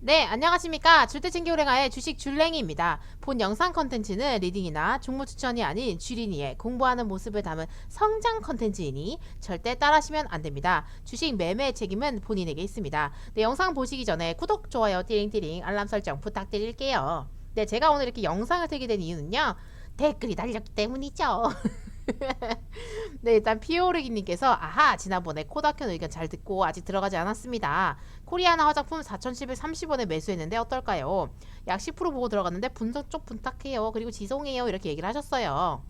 네, 안녕하십니까. 줄대챙기오랭아의 주식 줄랭이입니다. 본 영상 컨텐츠는 리딩이나 종목 추천이 아닌 주린이의 공부하는 모습을 담은 성장 컨텐츠이니 절대 따라하시면 안 됩니다. 주식 매매 책임은 본인에게 있습니다. 네, 영상 보시기 전에 구독, 좋아요, 띠링띠링, 알람 설정 부탁드릴게요. 네, 제가 오늘 이렇게 영상을 틀게 된 이유는요. 댓글이 달렸기 때문이죠. 네, 일단 피오르기님께서 아하 지난번에 코다큐 의견 잘 듣고 아직 들어가지 않았습니다. 코리아나 화장품 4,730원에 매수했는데 어떨까요? 약 10% 보고 들어갔는데 분석 쪽 부탁해요. 그리고 지송해요. 이렇게 얘기를 하셨어요.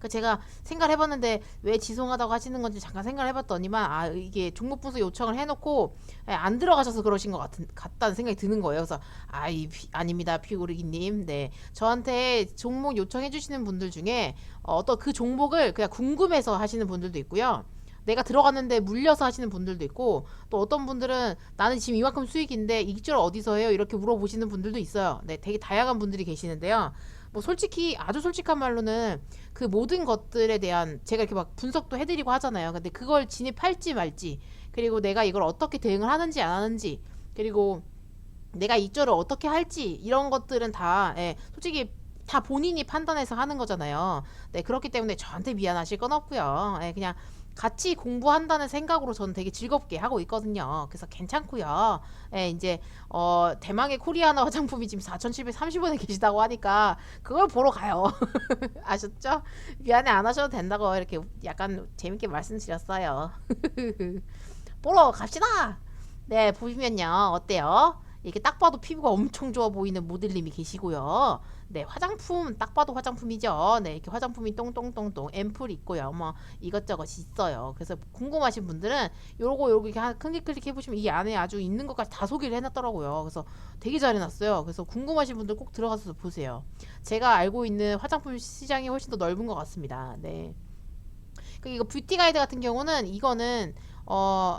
그 제가 생각을 해봤는데 왜 지송하다고 하시는 건지 잠깐 생각을 해봤더니만 아 이게 종목 분석 요청을 해놓고 예, 안 들어가셔서 그러신 것 같은 같다는 생각이 드는 거예요. 그래서 아이 피- 아닙니다 피오르기님. 네 저한테 종목 요청해주시는 분들 중에 어, 어떤 그 종목을 그냥 궁금해서 하시는 분들도 있고요. 내가 들어갔는데 물려서 하시는 분들도 있고 또 어떤 분들은 나는 지금 이만큼 수익인데 이절 어디서 해요? 이렇게 물어보시는 분들도 있어요. 네, 되게 다양한 분들이 계시는데요. 뭐 솔직히 아주 솔직한 말로는 그 모든 것들에 대한 제가 이렇게 막 분석도 해드리고 하잖아요. 근데 그걸 진입할지 말지 그리고 내가 이걸 어떻게 대응을 하는지 안 하는지 그리고 내가 이절을 어떻게 할지 이런 것들은 다 예, 솔직히 다 본인이 판단해서 하는 거잖아요. 네, 그렇기 때문에 저한테 미안하실 건 없고요. 예, 그냥 같이 공부한다는 생각으로 저는 되게 즐겁게 하고 있거든요. 그래서 괜찮고요. 예, 이제 어, 대망의 코리아나 화장품이 지금 4,730원에 계시다고 하니까 그걸 보러 가요. 아셨죠? 미안해 안 하셔도 된다고 이렇게 약간 재밌게 말씀드렸어요. 보러 갑시다. 네, 보시면요. 어때요? 이렇게 딱 봐도 피부가 엄청 좋아 보이는 모델님이 계시고요. 네, 화장품 딱 봐도 화장품이죠. 네, 이렇게 화장품이 똥똥똥똥 앰플 있고요. 뭐 이것저것 있어요. 그래서 궁금하신 분들은 요거 이렇게 한- 클릭 클릭해 보시면 이 안에 아주 있는 것까지 다 소개를 해놨더라고요. 그래서 되게 잘 해놨어요. 그래서 궁금하신 분들 꼭 들어가서 보세요. 제가 알고 있는 화장품 시장이 훨씬 더 넓은 것 같습니다. 네. 그 이거 뷰티 가이드 같은 경우는 이거는 어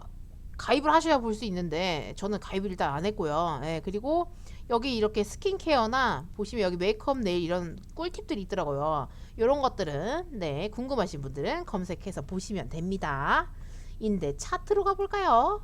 가입을 하셔야 볼 수 있는데 저는 가입을 일단 안 했고요. 예, 그리고 여기 이렇게 스킨케어나 보시면 여기 메이크업 네일 이런 꿀팁들이 있더라고요. 이런 것들은 네 궁금하신 분들은 검색해서 보시면 됩니다. 인데 차트로 가볼까요?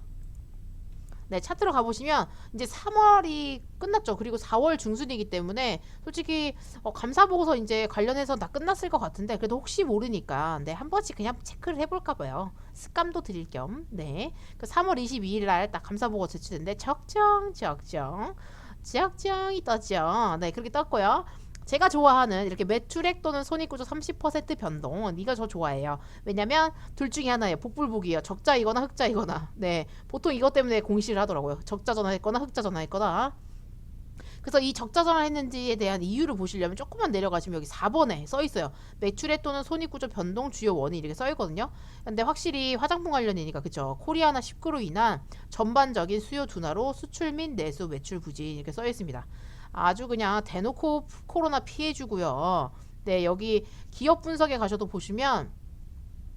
네, 차트로 가보시면 이제 3월이 끝났죠. 그리고 4월 중순이기 때문에 솔직히 어, 감사 보고서 이제 관련해서 다 끝났을 것 같은데 그래도 혹시 모르니까 네, 한 번씩 그냥 체크를 해볼까 봐요. 습감도 드릴 겸. 네. 그 3월 22일 날 딱 감사 보고 제출했는데 적정 적정 적정이 떴죠. 네, 그렇게 떴고요. 제가 좋아하는 이렇게 매출액 또는 손익구조 30% 변동 이거 저 좋아해요. 왜냐면 둘 중에 하나예요. 복불복이에요. 적자이거나 흑자이거나. 네, 보통 이것 때문에 공시를 하더라고요. 적자 전환했거나 흑자 전환했거나. 그래서 이 적자 전환했는지에 대한 이유를 보시려면 조금만 내려가시면 여기 4번에 써 있어요. 매출액 또는 손익구조 변동 주요 원인 이렇게 써 있거든요. 근데 확실히 화장품 관련이니까 그쵸. 코리아나 19로 인한 전반적인 수요 둔화로 수출 및 내수 매출 부진 이렇게 써 있습니다. 아주 그냥 대놓고 코로나 피해주고요. 네, 여기 기업 분석에 가셔도 보시면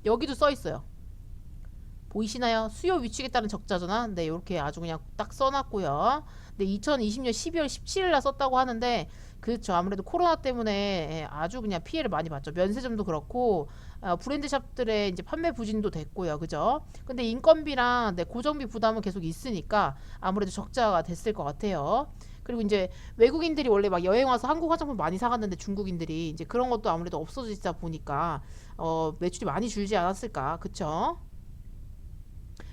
여기도 써 있어요. 보이시나요? 수요 위축에 따른 적자 전환. 네, 이렇게 아주 그냥 딱 써놨고요. 네, 2020년 12월 17일 날 썼다고 하는데 그렇죠. 아무래도 코로나 때문에 예, 아주 그냥 피해를 많이 봤죠. 면세점도 그렇고 어, 브랜드 샵들의 이제 판매 부진도 됐고요. 그죠? 근데 인건비랑 네, 고정비 부담은 계속 있으니까 아무래도 적자가 됐을 것 같아요. 그리고 이제 외국인들이 원래 막 여행 와서 한국 화장품 많이 사갔는데 중국인들이 이제 그런 것도 아무래도 없어지다 보니까 어, 매출이 많이 줄지 않았을까. 그쵸?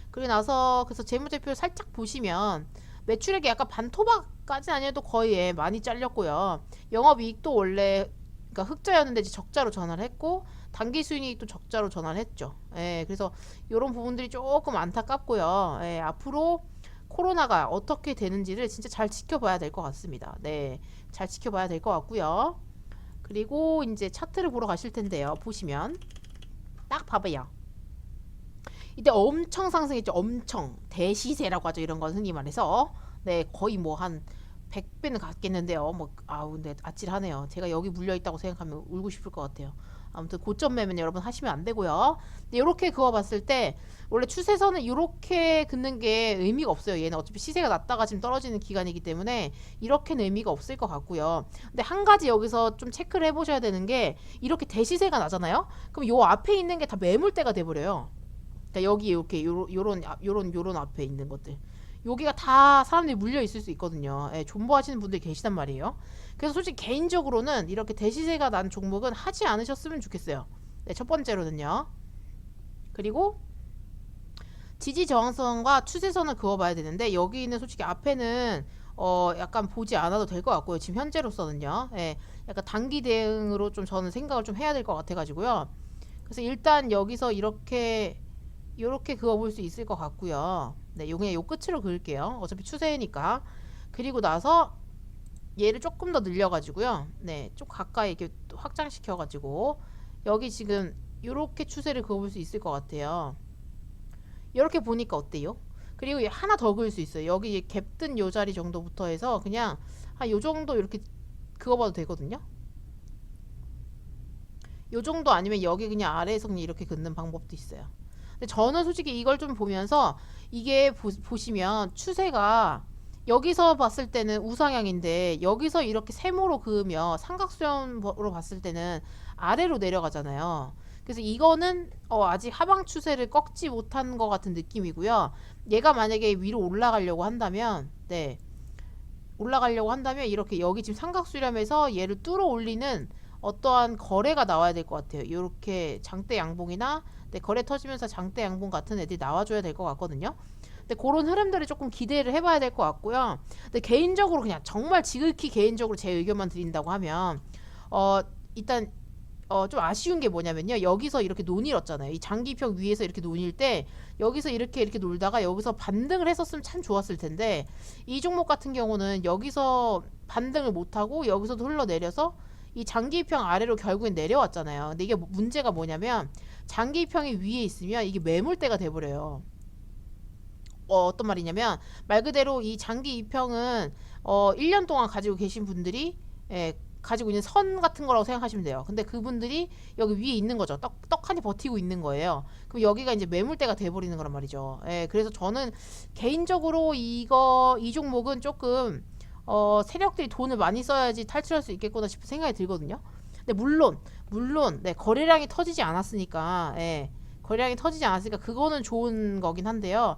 그리고 나서 그래서 재무제표 살짝 보시면 매출액이 약간 반토막까지는 아니어도 거의 예, 많이 잘렸고요. 영업이익도 원래 그러니까 흑자였는데 적자로 전환을 했고 단기 수익도 적자로 전환을 했죠. 예, 그래서 이런 부분들이 조금 안타깝고요. 예, 앞으로 코로나가 어떻게 되는지를 진짜 잘 지켜봐야 될 것 같습니다. 네, 잘 지켜봐야 될 것 같고요. 그리고 이제 차트를 보러 가실 텐데요. 보시면 딱 봐봐요. 이때 엄청 상승했죠. 엄청 대시세라고 하죠. 이런 건 흔히 말해서 네 거의 뭐 한 100배는 갔겠는데요. 뭐 아우 근데 아찔하네요. 제가 여기 물려 있다고 생각하면 울고 싶을 것 같아요. 아무튼 고점 매매는 여러분 하시면 안 되고요. 이렇게 그어봤을 때 원래 추세선은 이렇게 긋는 게 의미가 없어요. 얘는 어차피 시세가 낮다가 지금 떨어지는 기간이기 때문에 이렇게는 의미가 없을 것 같고요. 근데 한 가지 여기서 좀 체크를 해보셔야 되는 게 이렇게 대시세가 나잖아요. 그럼 요 앞에 있는 게 다 매물대가 돼버려요. 그러니까 여기 이렇게 요런 요런 앞- 요런 요런 앞에 있는 것들 여기가 다 사람들이 물려 있을 수 있거든요. 예, 존버하시는 분들이 계시단 말이에요. 그래서 솔직히 개인적으로는 이렇게 대시세가 난 종목은 하지 않으셨으면 좋겠어요. 네, 첫 번째로는요. 그리고 지지 저항선과 추세선을 그어봐야 되는데 여기는 솔직히 앞에는 어 약간 보지 않아도 될 것 같고요. 지금 현재로서는요. 예, 약간 단기 대응으로 좀 저는 생각을 좀 해야 될 것 같아가지고요. 그래서 일단 여기서 이렇게 이렇게 그어볼 수 있을 것 같고요. 네, 요 그냥 요 끝으로 그을게요. 어차피 추세니까. 그리고 나서 얘를 조금 더 늘려가지고요. 네, 좀 가까이 이렇게 또 확장시켜가지고 여기 지금 이렇게 추세를 그어볼 수 있을 것 같아요. 이렇게 보니까 어때요? 그리고 얘 하나 더 그을 수 있어요. 여기 갭든 요 자리 정도부터 해서 그냥 한 요 정도 이렇게 그어봐도 되거든요. 요 정도 아니면 여기 그냥 아래에서 그냥 이렇게 긋는 방법도 있어요. 근데 저는 솔직히 이걸 좀 보면서 이게 보, 보시면 추세가 여기서 봤을 때는 우상향인데 여기서 이렇게 세모로 그으면 삼각수렴으로 봤을 때는 아래로 내려가잖아요. 그래서 이거는 어, 아직 하방 추세를 꺾지 못한 것 같은 느낌이고요. 얘가 만약에 위로 올라가려고 한다면, 네, 올라가려고 한다면 이렇게 여기 지금 삼각수렴에서 얘를 뚫어 올리는 어떠한 거래가 나와야 될 것 같아요. 이렇게 장대 양봉이나 네, 거래 터지면서 장대 양봉 같은 애들이 나와줘야 될 것 같거든요. 근데 그런 흐름들을 조금 기대를 해봐야 될 것 같고요. 근데 개인적으로 그냥 정말 지극히 개인적으로 제 의견만 드린다고 하면 어 일단 어 좀 아쉬운 게 뭐냐면요. 여기서 이렇게 논일었잖아요. 이 장기평 위에서 이렇게 논일 때 여기서 이렇게 이렇게 놀다가 여기서 반등을 했었으면 참 좋았을 텐데 이 종목 같은 경우는 여기서 반등을 못하고 여기서도 흘러내려서 이 장기평 아래로 결국엔 내려왔잖아요. 근데 이게 뭐- 문제가 뭐냐면 장기평이 위에 있으면 이게 매물대가 돼버려요. 어, 어떤 말이냐면 말 그대로 이 장기 이평은 어 1년 동안 가지고 계신 분들이 예, 가지고 있는 선 같은 거라고 생각하시면 돼요. 근데 그분들이 여기 위에 있는 거죠. 떡, 떡하니 버티고 있는 거예요. 그럼 여기가 이제 매물대가 돼버리는 거란 말이죠. 예, 그래서 저는 개인적으로 이거 이 종목은 조금 어, 세력들이 돈을 많이 써야지 탈출할 수 있겠구나 싶은 생각이 들거든요. 근데 물론 물론 네, 거래량이 터지지 않았으니까 예, 거래량이 터지지 않았으니까 그거는 좋은 거긴 한데요.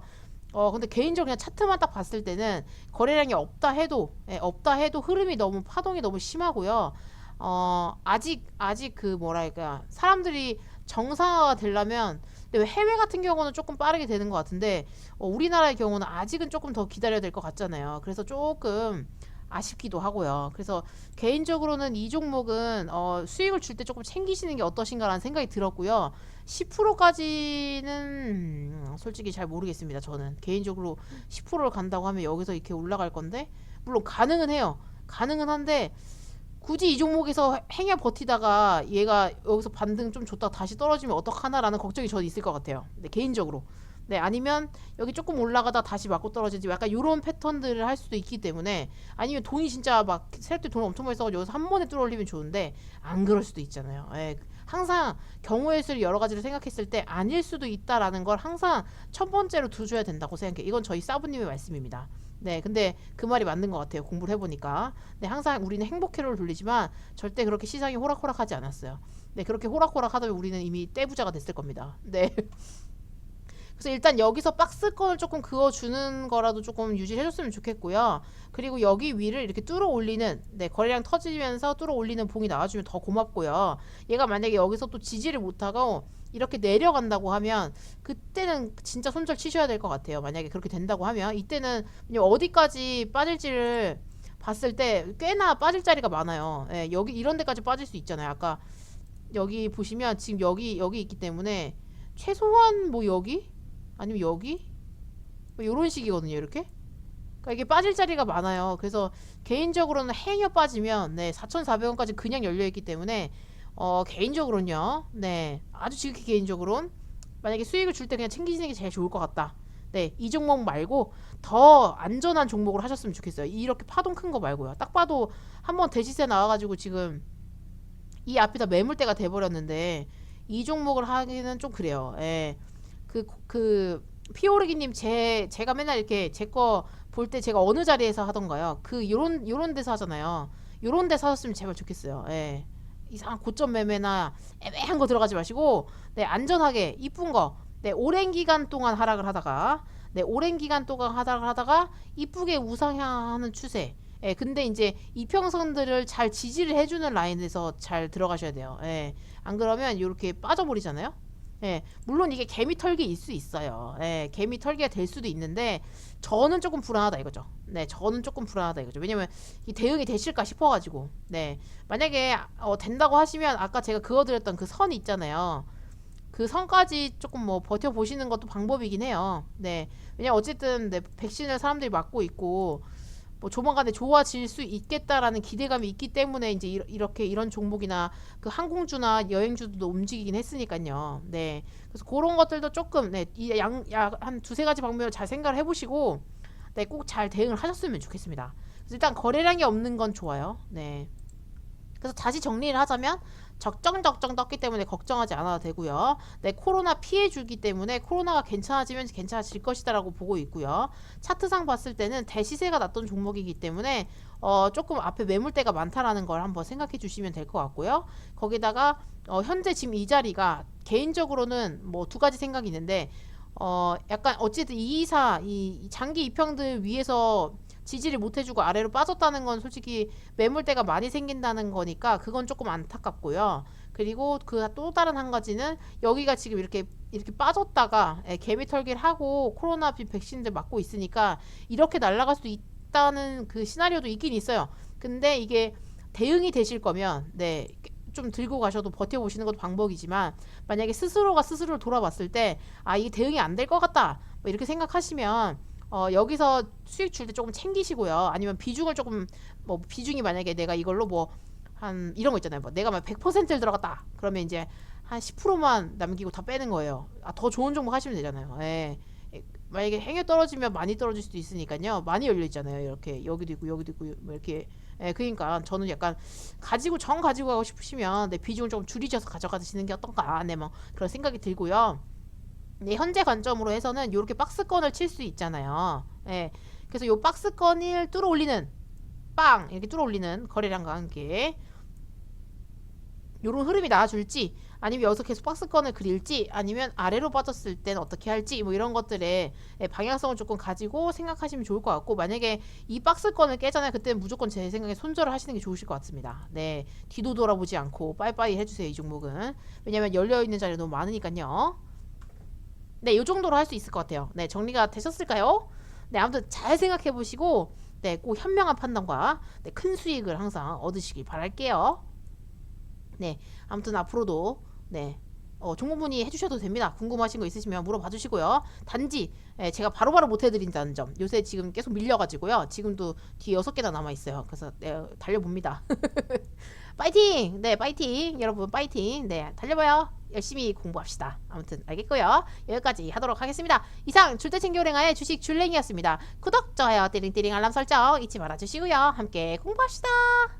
어 근데 개인적으로 그냥 차트만 딱 봤을 때는 거래량이 없다 해도 예, 없다 해도 흐름이 너무 파동이 너무 심하고요. 어 아직 아직 그 뭐랄까 사람들이 정상화가 되려면 근데 왜 해외 같은 경우는 조금 빠르게 되는 것 같은데 어, 우리나라의 경우는 아직은 조금 더 기다려야 될 것 같잖아요. 그래서 조금 아쉽기도 하고요. 그래서 개인적으로는 이 종목은 어, 수익을 줄 때 조금 챙기시는 게 어떠신가라는 생각이 들었고요. 10%까지는 솔직히 잘 모르겠습니다. 저는 개인적으로 10%를 간다고 하면 여기서 이렇게 올라갈 건데 물론 가능은 해요. 가능은 한데 굳이 이 종목에서 행여 버티다가 얘가 여기서 반등 좀 줬다가 다시 떨어지면 어떡하나라는 걱정이 저는 있을 것 같아요. 네, 개인적으로. 네, 아니면 여기 조금 올라가다 다시 맞고 떨어지지 약간 이런 패턴들을 할 수도 있기 때문에 아니면 돈이 진짜 막 세력들 돈 엄청 많이 써가지고 여기서 한 번에 뚫어올리면 좋은데 안 그럴 수도 있잖아요. 예, 항상 경우의 수를 여러 가지를 생각했을 때 아닐 수도 있다라는 걸 항상 첫 번째로 두줘야 된다고 생각해. 이건 저희 사부님의 말씀입니다. 네, 근데 그 말이 맞는 것 같아요. 공부를 해보니까. 네, 항상 우리는 행복회로를 돌리지만 절대 그렇게 시장이 호락호락하지 않았어요. 네, 그렇게 호락호락 하다면 우리는 이미 떼부자가 됐을 겁니다. 네. 그래서 일단 여기서 박스권을 조금 그어주는 거라도 조금 유지해줬으면 좋겠고요. 그리고 여기 위를 이렇게 뚫어 올리는, 네, 거래량 터지면서 뚫어 올리는 봉이 나와주면 더 고맙고요. 얘가 만약에 여기서 또 지지를 못하고 이렇게 내려간다고 하면 그때는 진짜 손절 치셔야 될 것 같아요. 만약에 그렇게 된다고 하면 이때는 어디까지 빠질지를 봤을 때 꽤나 빠질 자리가 많아요. 예, 여기 이런 데까지 빠질 수 있잖아요. 아까 여기 보시면 지금 여기 여기 있기 때문에 최소한 뭐 여기 아니면 여기 뭐 이런 식이거든요. 이렇게. 그러니까 이게 빠질 자리가 많아요. 그래서 개인적으로는 행여 빠지면 네 4,400원까지 그냥 열려 있기 때문에 어 개인적으로는요. 네 아주 지극히 개인적으로는 만약에 수익을 줄 때 그냥 챙기시는 게 제일 좋을 것 같다. 네, 이 종목 말고 더 안전한 종목으로 하셨으면 좋겠어요. 이렇게 파동 큰 거 말고요. 딱 봐도 한번 대시세 나와가지고 지금 이 앞에다 매물대가 돼버렸는데 이 종목을 하기는 좀 그래요. 예. 그, 그, 피오르기님 제, 제가 맨날 이렇게 제 거 볼 때 제가 어느 자리에서 하던가요? 그, 요런, 요런 데서 하잖아요. 요런 데서 하셨으면 제발 좋겠어요. 예. 이상한 고점 매매나 애매한 거 들어가지 마시고, 네, 안전하게, 이쁜 거, 네, 오랜 기간 동안 하락을 하다가, 네, 오랜 기간 동안 하다가 하다가 이쁘게 우상향하는 추세. 예, 근데 이제 이평선들을 잘 지지를 해주는 라인에서 잘 들어가셔야 돼요. 예, 안 그러면 이렇게 빠져버리잖아요. 예, 물론 이게 개미 털기일 수 있어요. 예, 개미 털기가 될 수도 있는데 저는 조금 불안하다 이거죠. 네, 저는 조금 불안하다 이거죠. 왜냐면 이 대응이 되실까 싶어가지고. 네, 만약에 어, 된다고 하시면 아까 제가 그어드렸던 그 선 있잖아요. 그 선까지 조금 뭐 버텨 보시는 것도 방법이긴 해요. 네, 왜냐 면 어쨌든 네, 백신을 사람들이 맞고 있고 뭐 조만간에 좋아질 수 있겠다라는 기대감이 있기 때문에 이제 이- 이렇게 이런 종목이나 그 항공주나 여행주도 움직이긴 했으니까요. 네. 그래서 그런 것들도 조금 네, 이양한 두세 가지 방법을 잘 생각을 해 보시고 네, 꼭 잘 대응을 하셨으면 좋겠습니다. 그래서 일단 거래량이 없는 건 좋아요. 네. 그래서 다시 정리를 하자면 적정적정 떴기 때문에 걱정하지 않아도 되고요. 네, 코로나 피해 주기 때문에 코로나가 괜찮아지면 괜찮아질 것이다라고 보고 있고요. 차트상 봤을 때는 대시세가 났던 종목이기 때문에 어, 조금 앞에 매물대가 많다라는 걸 한번 생각해 주시면 될 것 같고요. 거기다가 어, 현재 지금 이 자리가 개인적으로는 뭐 두 가지 생각이 있는데 어, 약간 어쨌든 이이사 이 장기 입형들 위에서 지지를 못 해주고 아래로 빠졌다는 건 솔직히 매물대가 많이 생긴다는 거니까 그건 조금 안타깝고요. 그리고 그 또 다른 한 가지는 여기가 지금 이렇게 이렇게 빠졌다가 예, 개미 털기를 하고 코로나 비 백신들 맞고 있으니까 이렇게 날아갈 수도 있다는 그 시나리오도 있긴 있어요. 근데 이게 대응이 되실 거면 네. 좀 들고 가셔도 버텨보시는 것도 방법이지만 만약에 스스로가 스스로를 돌아봤을 때 아 이게 대응이 안 될 것 같다 뭐 이렇게 생각하시면 어, 여기서 수익 줄 때 조금 챙기시고요. 아니면 비중을 조금 뭐 비중이 만약에 내가 이걸로 뭐 한 이런 거 있잖아요. 뭐 내가 막 100%를 들어갔다. 그러면 이제 한 10%만 남기고 다 빼는 거예요. 아, 더 좋은 종목 하시면 되잖아요. 예. 예, 만약에 행에 떨어지면 많이 떨어질 수도 있으니까요. 많이 열려 있잖아요. 이렇게 여기도 있고 여기도 있고 뭐 이렇게 예, 그러니까 저는 약간 가지고 정 가지고 가고 싶으시면 내 비중을 좀 줄이셔서 가져가시는 게 어떤가. 네, 뭐 그런 생각이 들고요. 네, 현재 관점으로 해서는 이렇게 박스권을 칠 수 있잖아요. 예. 그래서 요 박스권을 뚫어 올리는 빵 이렇게 뚫어 올리는 거래량과 함께 요런 흐름이 나와줄지 아니면 여기서 계속 박스권을 그릴지 아니면 아래로 빠졌을 때는 어떻게 할지 뭐 이런 것들의 예, 방향성을 조금 가지고 생각하시면 좋을 것 같고 만약에 이 박스권을 깨잖아요 그때는 무조건 제 생각에 손절을 하시는 게 좋으실 것 같습니다 네 뒤도 돌아보지 않고 빠이빠이 해주세요 이 종목은 왜냐면 열려있는 자리가 너무 많으니까요 네, 이 정도로 할 수 있을 것 같아요. 네, 정리가 되셨을까요? 네, 아무튼 잘 생각해 보시고, 네, 꼭 현명한 판단과 네, 큰 수익을 항상 얻으시길 바랄게요. 네, 아무튼 앞으로도 네, 어, 종목 문의 해주셔도 됩니다. 궁금하신 거 있으시면 물어봐 주시고요. 단지 예, 제가 바로바로 못 해드린다는 점. 요새 지금 계속 밀려가지고요. 지금도 뒤에 여섯 개나 남아 있어요. 그래서 네, 달려봅니다. 파이팅! 네, 파이팅! 여러분, 파이팅! 네, 달려봐요. 열심히 공부합시다. 아무튼 알겠고요. 여기까지 하도록 하겠습니다. 이상 줄때 챙겨 오랭아의 주식 줄랭이었습니다. 구독, 좋아요, 띠링띠링 알람 설정 잊지 말아주시고요. 함께 공부합시다.